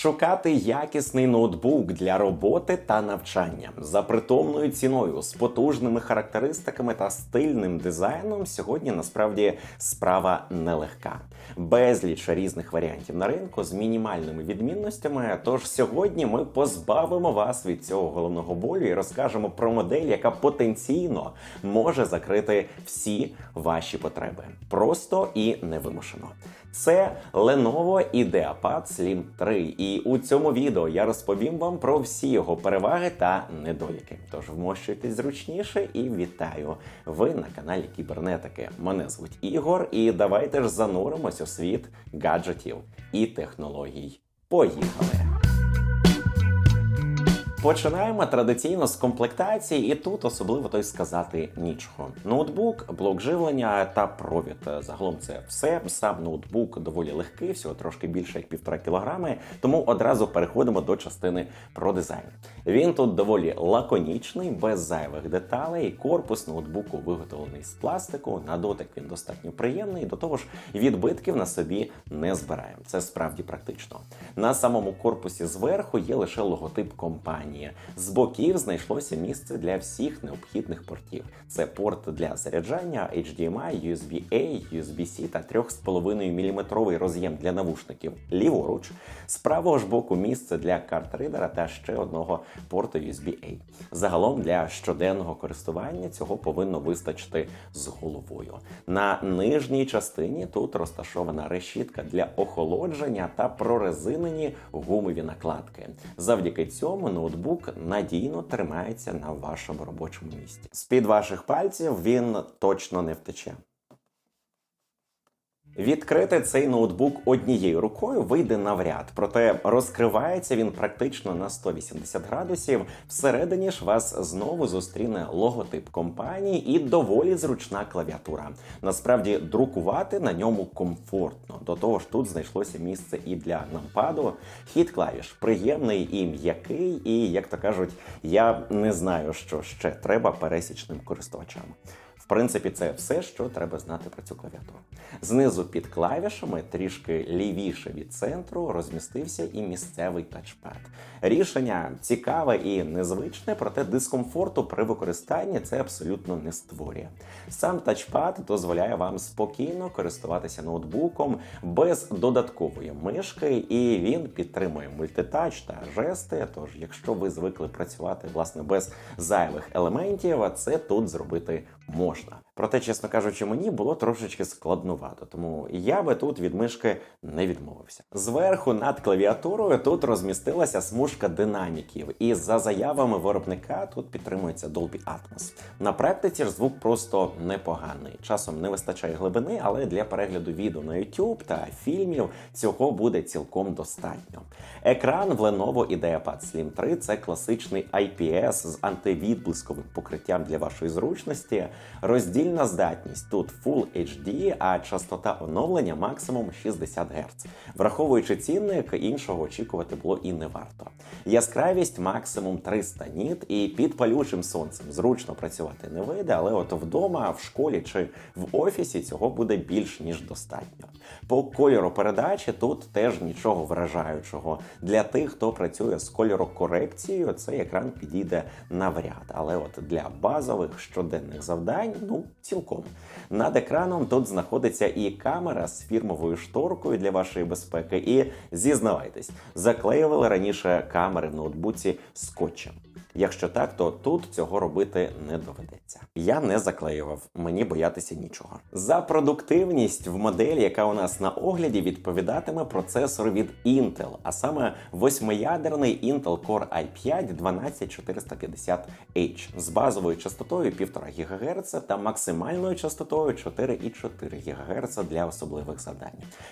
Шукати якісний ноутбук для роботи та навчання за притомною ціною, з потужними характеристиками та стильним дизайном сьогодні насправді справа нелегка. Безліч різних варіантів на ринку з мінімальними відмінностями. Тож сьогодні ми позбавимо вас від цього головного болю і розкажемо про модель, яка потенційно може закрити всі ваші потреби. Просто і невимушено. Це Lenovo IdeaPad Slim 3. І у цьому відео я розповім вам про всі його переваги та недоліки. Тож вмощуйтесь зручніше і вітаю! Ви на каналі Кібернетики. Мене звуть Ігор, і давайте ж зануримось у світ гаджетів і технологій. Поїхали! Починаємо традиційно з комплектації, і тут особливо то й сказати нічого. Ноутбук, блок живлення та провід. Загалом це все. Сам ноутбук доволі легкий, всього трошки більше як півтора кілограми. Тому одразу переходимо до частини про дизайн. Він тут доволі лаконічний, без зайвих деталей. Корпус ноутбуку виготовлений з пластику. На дотик він достатньо приємний. До того ж, відбитків на собі не збирає. Це справді практично. На самому корпусі зверху є лише логотип компанії. З боків знайшлося місце для всіх необхідних портів. Це порт для заряджання, HDMI, USB-A, USB-C та 3,5 мм роз'єм для навушників ліворуч. З правого ж боку місце для карт-ридера та ще одного порту USB-A. Загалом для щоденного користування цього повинно вистачити з головою. На нижній частині тут розташована решітка для охолодження та прорезинені гумові накладки. Завдяки цьому ноутбук надійно тримається на вашому робочому місці. З під ваших пальців він точно не втече. Відкрити цей ноутбук однією рукою вийде навряд, проте розкривається він практично на 180 градусів. Всередині ж вас знову зустріне логотип компанії і доволі зручна клавіатура. Насправді друкувати на ньому комфортно. До того ж, тут знайшлося місце і для нампаду. Хід клавіш приємний і м'який, і як то кажуть, я не знаю, що ще треба пересічним користувачам. Принципі, це все, що треба знати про цю клавіатуру. Знизу під клавішами, трішки лівіше від центру, розмістився і місцевий тачпад. Рішення цікаве і незвичне, проте дискомфорту при використанні це абсолютно не створює. Сам тачпад дозволяє вам спокійно користуватися ноутбуком без додаткової мишки, і він підтримує мультитач та жести. Тож, якщо ви звикли працювати власне без зайвих елементів, це тут зробити можна. Проте, чесно кажучи, мені було трошечки складнувато, тому я би тут від мишки не відмовився. Зверху над клавіатурою тут розмістилася смужка динаміків, і за заявами виробника тут підтримується Dolby Atmos. На практиці ж звук просто непоганий. Часом не вистачає глибини, але для перегляду відео на YouTube та фільмів цього буде цілком достатньо. Екран в Lenovo IdeaPad Slim 3 це класичний IPS з антивідблисковим покриттям для вашої зручності. Роздільна здатність тут Full HD, а частота оновлення максимум 60 Гц. Враховуючи цінник, іншого очікувати було і не варто. Яскравість максимум 300 ніт, і під палючим сонцем зручно працювати не вийде, але от вдома, в школі чи в офісі цього буде більш ніж достатньо. По кольору передачі тут теж нічого вражаючого. Для тих, хто працює з кольорокорекцією, цей екран підійде навряд. Але от для базових щоденних завдань, ну цілком. Над екраном тут знаходиться і камера з фірмовою шторкою для вашої безпеки. І зізнавайтесь, заклеювали раніше камери в ноутбуці скотчем. Якщо так, то тут цього робити не доведеться. Я не заклеював, мені боятися нічого. За продуктивність в моделі, яка у нас на огляді, відповідатиме процесор від Intel, а саме восьмиядерний Intel Core i5 12450H з базовою частотою 1,5 ГГц та максимальною частотою 4,4 ГГц для особливих завдань.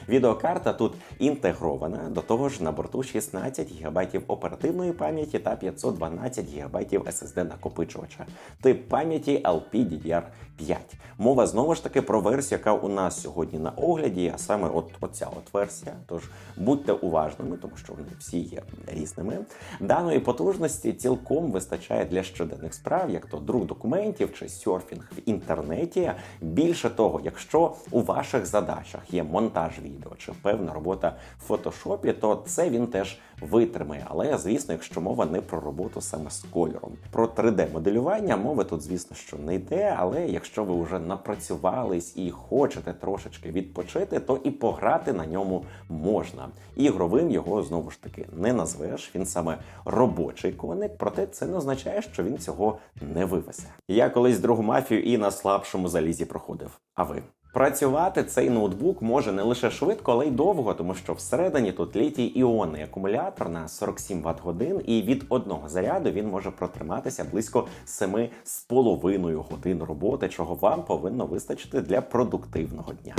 Відеокарта тут інтегрована, до того ж на борту 16 ГБ оперативної пам'яті та 512 ГБ SSD накопичувача. Тип пам'яті LPDDR5. Мова знову ж таки про версію, яка у нас сьогодні на огляді, а саме от оця от версія. Тож будьте уважними, тому що вони всі є різними. Даної потужності цілком вистачає для щоденних справ, як то друк документів чи серфінг в інтернеті. Більше того, якщо у ваших задачах є монтаж відео чи певна робота в фотошопі, то це він теж витримає. Але звісно, якщо мова не про роботу саме з кольором, про 3D-моделювання мови тут, звісно, що не йде. Але якщо ви вже напрацювались і хочете трошечки відпочити, то і пограти на ньому можна. Ігровим його знову ж таки не назвеш. Він саме робочий коник, проте це не означає, що він цього не вивезе. Я колись другу мафію і на слабшому залізі проходив. А ви? Працювати цей ноутбук може не лише швидко, але й довго, тому що всередині тут літій іонний акумулятор на 47 Вт годин, і від одного заряду він може протриматися близько 7,5 годин роботи, чого вам повинно вистачити для продуктивного дня.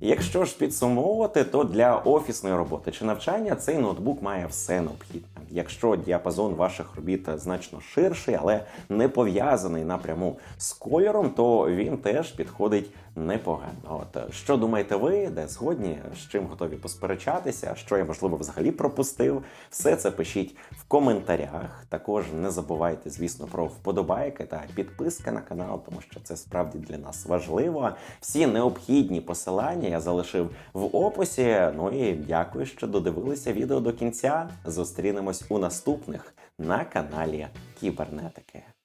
Якщо ж підсумовувати, то для офісної роботи чи навчання цей ноутбук має все необхідне. Якщо діапазон ваших робіт значно ширший, але не пов'язаний напряму з кольором, то він теж підходить непогано. От що думаєте ви, де згодні, з чим готові посперечатися, що я можливо взагалі пропустив? Все це пишіть в коментарях. Також не забувайте, звісно, про вподобайки та підписка на канал, тому що це справді для нас важливо. Всі необхідні посилання я залишив в описі. Ну і дякую, що додивилися відео до кінця. Зустрінемось у наступних на каналі Кібернетики.